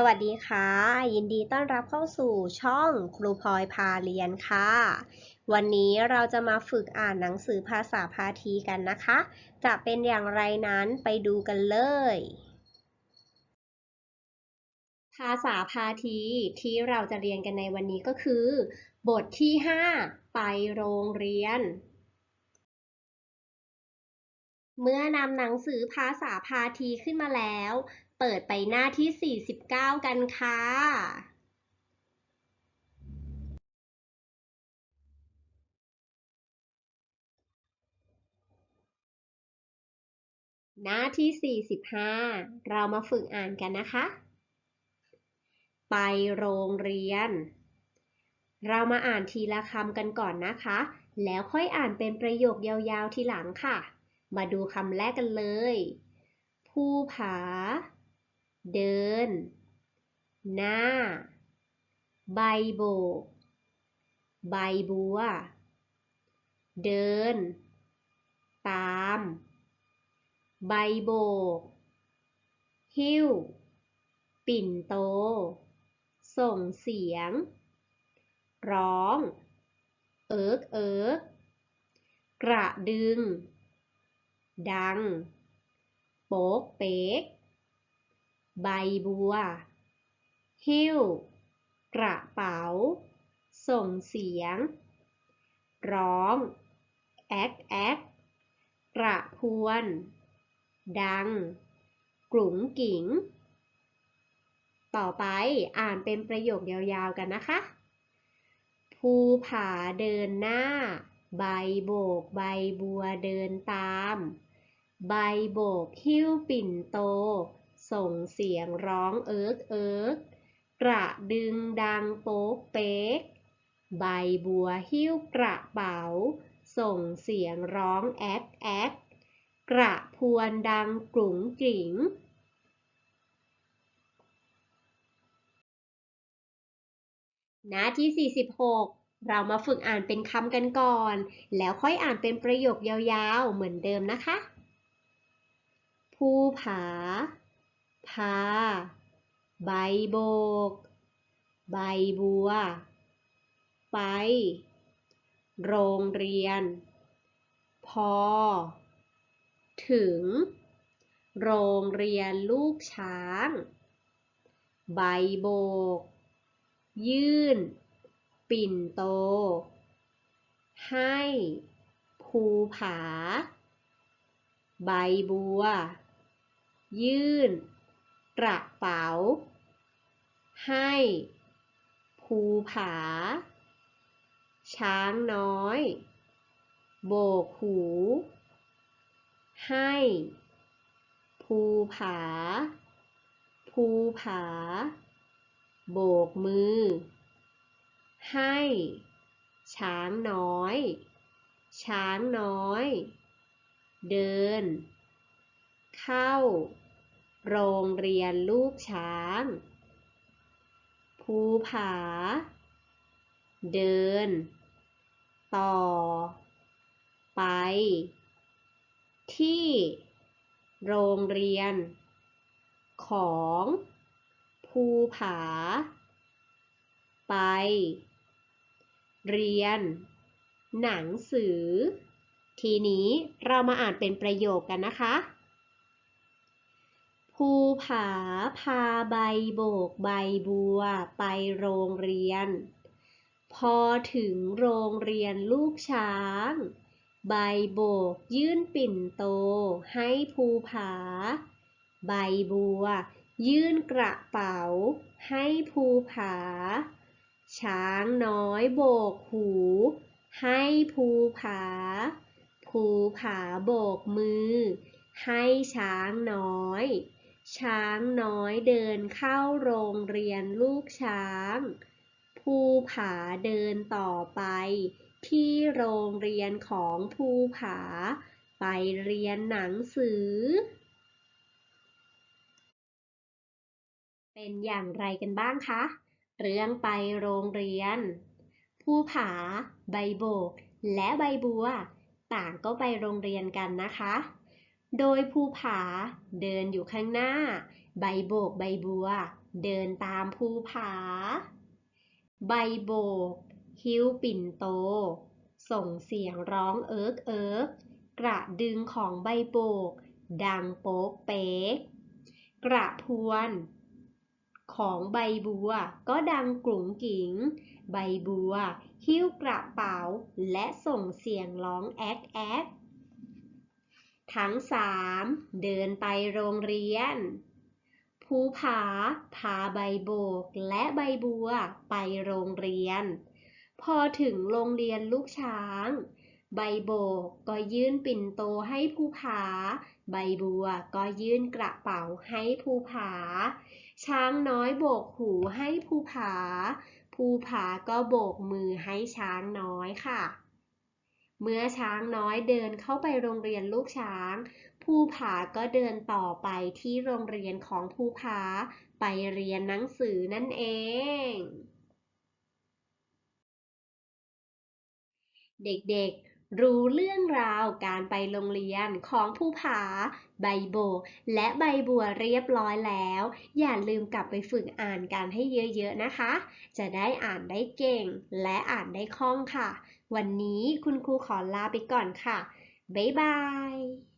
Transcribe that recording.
สวัสดีค่ะ ยินดีต้อนรับเข้าสู่ช่องครูพลอยพาเรียนค่ะ วันนี้เราจะมาฝึกอ่านหนังสือภาษาพาทีกันนะคะ จะเป็นอย่างไรนั้นไปดูกันเลย ภาษาพาทีที่เราจะเรียนกันในวันนี้ก็คือ บทที่ 5 ไปโรงเรียนเมื่อนำหนังสือภาษาพาทีขึ้นมาแล้ว เปิดไปหน้าที่ 49 กันค่ะ หน้าที่ 45 เรามาฝึกอ่านกันนะคะ ไปโรงเรียน เรามาอ่านทีละคำกันก่อนนะคะ แล้วค่อยอ่านเป็นประโยคยาวๆทีหลังค่ะ มาดูคำแรกกันเลยภูผา เดิน หน้า ใบโบก ใบบัว เดิน ตาม ใบโบก หิ้ว ปิ่นโต ส่งเสียง ร้อง เอิกเอิกกระดึง ดัง โป๊กเป๊ก ใบบัว หิ้ว กระเป๋า ส่งเสียง ร้อง แอ๊กแอ๊กกระพวน ดัง กลุ่งกิ๋งต่อไปอ่านเป็นประโยคยาวๆกันนะคะ ภูผาเดินหน้า ใบโบกใบบัวเดินตาม ใบโบกหิ้วปิ่นโต ส่งเสียงร้องเอิกเอิกกระดึงดังโป๊กเป๊ก ใบบัวหิ้วกระเป๋า ส่งเสียงร้องแอ๊กแอ๊กกระพวนดังกลุ่งกริ่งหน้าที่ 46 เรามาฝึกอ่านเป็นคำกันก่อน แล้วค่อยอ่านเป็นประโยคยาวๆ เหมือนเดิมนะคะ ภูผา พาใบโบก ใบบัว ไป โรงเรียน พอ ถึง โรงเรียนลูกช้าง ใบโบก ยื่น ปิ่นโต ให้ภูผา ใบบัว ยื่น กระเป๋า ให้ ภูผา ช้างน้อย โบกหู ให้ ภูผา ภูผา โบกมือ ให้ ช้างน้อย ช้างน้อย เดิน เข้า โรงเรียนลูกช้าง ภูผา เดิน ต่อ ไป ที่ โรงเรียน ของ ภูผา ไป เรียน หนังสือ ทีนี้เรามาอ่านเป็นประโยคกันนะคะ ภูผาพาใบโบกใบบัวไปโรงเรียน พอถึงโรงเรียนลูกช้าง ใบโบกยื่นปิ่นโตให้ภูผา ใบบัวยื่นกระเป๋าให้ภูผา ช้างน้อยโบกหู ให้ภูผา ภูผาโบกมือ ให้ช้างน้อย ช้างน้อยเดินเข้าโรงเรียนลูกช้าง ภูผาเดินต่อไป ที่โรงเรียนของภูผา ไปเรียนหนังสือ เป็นอย่างไรกันบ้างคะ เรื่องไปโรงเรียน ภูผา ใบโบก และใบบัว ต่างก็ไปโรงเรียนกันนะคะ โดยภูผาเดินอยู่ข้างหน้า ใบโบกใบบัว เดินตามภูผา ใบโบกหิ้วปิ่นโต ส่งเสียงร้องเอิกเอิกกระดึงของใบโบก ดังโป๊กเป๊ก กระพวน ของใบบัวก็ดังกลุ่งกิ๋ง ใบบัว หิ้วกระเป๋า และส่งเสียงร้องแอ๊กแอ๊ก ทั้งสามเดินไปโรงเรียน ภูผาพาใบโบกและใบบัวไปโรงเรียน พอถึงโรงเรียนลูกช้าง ใบโบกก็ยื่นปิ่นโตให้ภูผา ใบบัวก็ยื่นกระเป๋าให้ภูผา ช้างน้อยโบกหูให้ภูผา ภูผาก็โบกมือให้ช้างน้อยค่ะ เมื่อช้างน้อยเดินเข้าไปโรงเรียนลูกช้าง ภูผาก็เดินต่อไปที่โรงเรียนของภูผา ไปเรียนหนังสือนั่นเอง เด็กๆ รู้เรื่องราวการไปโรงเรียนของภูผา ใบโบก และใบบัวเรียบร้อยแล้ว อย่าลืมกลับไปฝึกอ่านกันให้เยอะๆนะคะ จะได้อ่านได้เก่ง และอ่านได้คล่องค่ะ วันนี้คุณครูขอลาไปก่อนค่ะ บ๊ายบาย